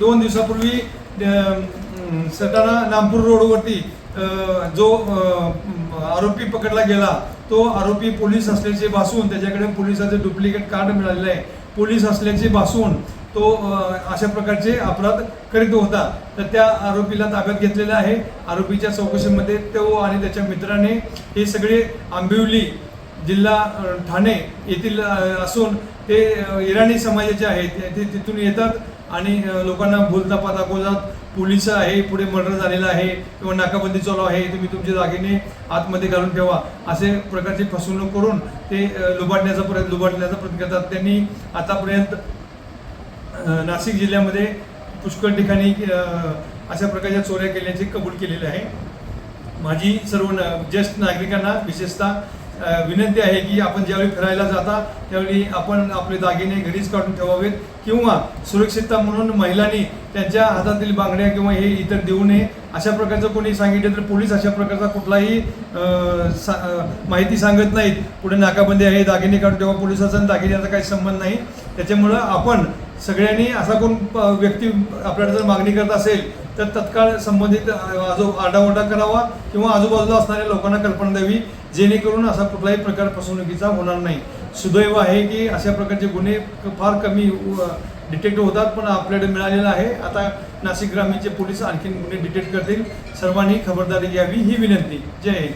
दोन दिवसापूर्वी सटाणा नागपूर रोडवरती जो आरोपी पकडला गेला तो आरोपी पोलीस असल्याचे भासून त्याच्याकडे पोलिसाचं डुप्लिकेट कार्ड मिळालेलं आहे. पोलीस असल्याचे भासून तो अशा प्रकारचे अपराध करीत होता. तर त्या आरोपीला ताब्यात घेतलेला आहे. आरोपीच्या चौकशीमध्ये तो आणि त्याच्या मित्राने हे सगळे आंबिवली जिल्हा ठाणे येथील असून ते इराणी समाजाचे आहेत. ते तिथून येतात आणि लोकांना भूलतापा दाखवतात. पोलीस आहे पुढे मर्डर झालेला आहे किंवा नाकाबंदी चालू आहे तुम्ही तुमच्या जागेने आतमध्ये घालून ठेवा. असे प्रकारची फसवणूक करून ते लुबाडण्याचा प्रयत्न लुबाडण्याचा प्रयत्न करतात. त्यांनी आतापर्यंत नाशिक जिल्ह्यामध्ये पुष्कळ ठिकाणी अशा प्रकारच्या चोऱ्या केल्याचे कबूल केलेले आहे. माझी सर्व ज्येष्ठ नागरिकांना विशेषतः विनंती आहे की आपण ज्यावेळी फिरायला जाता त्यावेळी आपण आपले दागिने घरीच काढून ठेवावेत किंवा सुरक्षितता म्हणून महिलांनी त्यांच्या हातातील बांगड्या किंवा हे इतर देऊ नये. अशा प्रकारचं कोणी सांगितलं तर पोलीस अशा प्रकारचा कुठलाही सा- माहिती सांगत नाहीत. पुढे नाकाबंदी आहे दागिने काढून ठेवा पोलिसाचा आणि दागिन्याचा काही संबंध नाही. त्याच्यामुळं आपण सगळ्यांनी असा कोण प- व्यक्ती आपल्याकडे जर मागणी करत असेल तर तत्काळ संबंधित आजो आरडाओरडा करावा किंवा आजूबाजूला असणाऱ्या लोकांना कल्पना द्यावी जेणेकरून असा कुठलाही प्रकार फसवणुकीचा होणार नाही. सुदैव आहे की अशा प्रकारचे गुन्हे फार कमी डिटेक्ट होतात पण आपल्याकडे मिळालेलं आहे. आता नाशिक ग्रामीणचे पोलीस आणखीन गुन्हे डिटेक्ट करतील. सर्वांनी खबरदारी घ्यावी ही विनंती. जय हिंद.